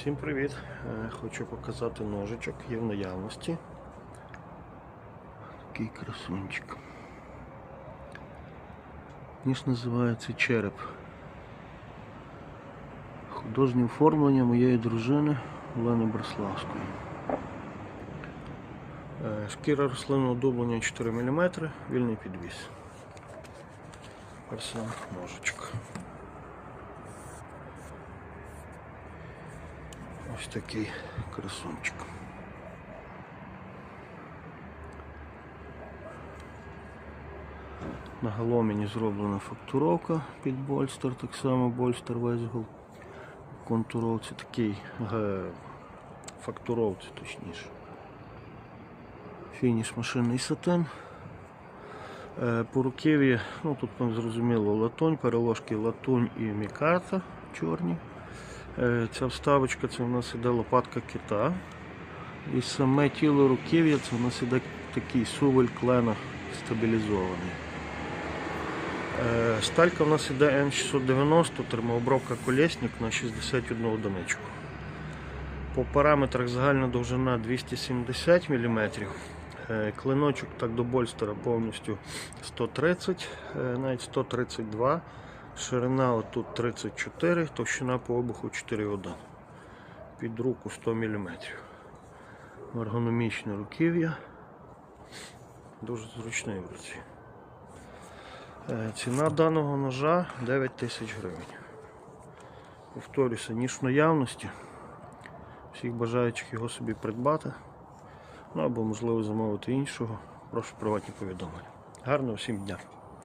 Всім привіт! Е, Хочу показати ножичок, є в наявності. Такий красунчик. Ніж називається череп. Художнє оформлення моєї дружини Олени Бреславської. Е, Шкіра рослинного дублення 4 мм, вільний підвіс. Ось ножичок. Ось такий красунчик. На галоміні зроблена фактуровка під больстер, так само больстер весь гол. В контуровці такий ге, фактуровці точніше. Фініш машинний сатин. Е, По руків'ї, ну тут зрозуміло латунь, переложки латунь і мікарта чорні. Е, Ця вставочка це у нас іде лопатка кита. І саме тіло руків'я це у нас іде такий сувель клена стабілізований. Е, Сталька у нас іде М690, термообробка колесник на 61 одиничку. По параметрах загальна довжина 270 мм. Клиночок так до больстера повністю 130, е, навіть 132. Ширина отут 34, товщина по обуху 4,1. Під руку 100 мм. Ергономічне руків'я. Дуже зручний в руці. Е, Ціна даного ножа 9 тисяч гривень. Повторюся, ніж в наявності. Всіх бажаючих його собі придбати. Ну або можливо замовити іншого. Прошу приватні повідомлення. Гарного всім дня!